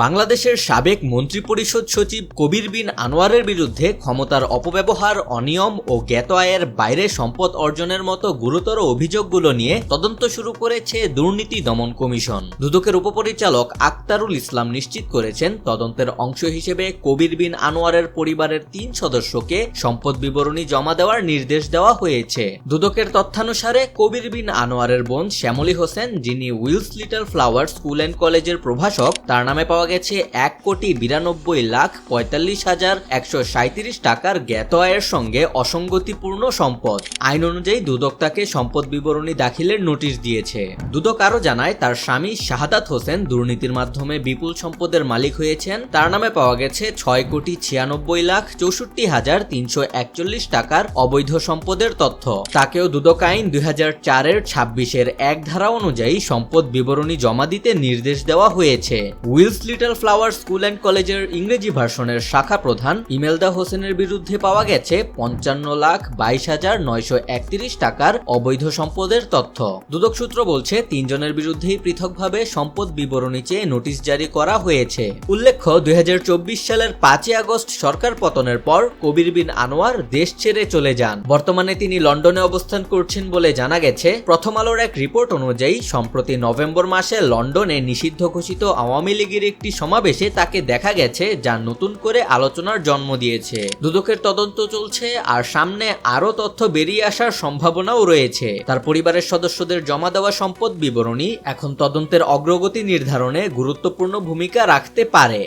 বাংলাদেশের সাবেক মন্ত্রিপরিষদ সচিব কবির বিন আনোয়ারের বিরুদ্ধে ক্ষমতার অপব্যবহার, অনিয়ম ও জ্ঞাত আয়ের বাইরে সম্পদ অর্জনের মতো গুরুতর অভিযোগগুলো নিয়ে তদন্ত শুরু করেছে দুর্নীতি দমন কমিশন। দুদকের উপপরিচালক আক্তারুল ইসলাম নিশ্চিত করেছেন, তদন্তের অংশ হিসেবে কবির বিন আনোয়ারের পরিবারের তিন সদস্যকে সম্পদ বিবরণী জমা দেওয়ার নির্দেশ দেওয়া হয়েছে। দুদকের তথ্যানুসারে কবির বিন আনোয়ারের বোন শ্যামলী হোসেন, যিনি Wills little flower school and কলেজের প্রভাষক, তার নামে পাওয়া গেছে এক কোটি বিরানব্বই লাখ পঁয়তাল্লিশ হাজার একশো সাঁত্রিশ টাকার জ্ঞাত আয়ের সঙ্গে অসঙ্গতিপূর্ণ সম্পদ। আইন অনুযায়ী দুদক তাকে সম্পদ বিবরণী দাখিলের নোটিশ দিয়েছে। দুদক আরও জানায়, তার স্বামী শাহাদাত হোসেন দুর্নীতির মাধ্যমে বিপুল সম্পদের মালিক হয়েছেন। তার নামে পাওয়া গেছে ছয় কোটি ছিয়ানব্বই লাখ চৌষট্টি হাজার তিনশো একচল্লিশ টাকার অবৈধ সম্পদের তথ্য। তাকেও দুদক আইন দুই হাজার চারের ছাব্বিশের এক ধারা অনুযায়ী সম্পদ বিবরণী জমা দিতে নির্দেশ দেওয়া হয়েছে। Wills little flower school and কলেজের ইংরেজি ভার্সনের শাখা প্রধান ইমেলদা হোসেনের বিরুদ্ধে পাওয়া গেছে পঞ্চান্ন লাখ বাইশ হাজার নয়শো একত্রিশ টাকার অবৈধ সম্পদের তথ্য। দুদক সূত্র বলছে, তিনজনের বিরুদ্ধেই পৃথকভাবে সম্পদ বিবরণী চেয়ে নোটিশ জারি করা হয়েছে। উল্লেখ্য, দুই সালের পাঁচই আগস্ট সরকার পতনের পর কবির বিন আনোয়ার দেশ ছেড়ে চলে যান। বর্তমানে তিনি লন্ডনে অবস্থান করছেন বলে জানা গেছে। প্রথম আলোর এক রিপোর্ট অনুযায়ী, সম্প্রতি নভেম্বর মাসে লন্ডনে নিষিদ্ধ ঘোষিত আওয়ামী লীগের একটি সমাবেশে তাকে দেখা গেছে যা নতুন করে আলোচনার জন্ম দিয়েছে। দুদকের তদন্ত চলছে আর সামনে আরও তথ্য বেরিয়ে আসার সম্ভাবনাও রয়েছে। তার পরিবারের সদস্যদের জমা দেওয়া সম্পদ বিবরণী এখন তদন্তের অগ্রগতি নির্ধারণে গুরুত্বপূর্ণ ভূমিকা রাখতে পারে।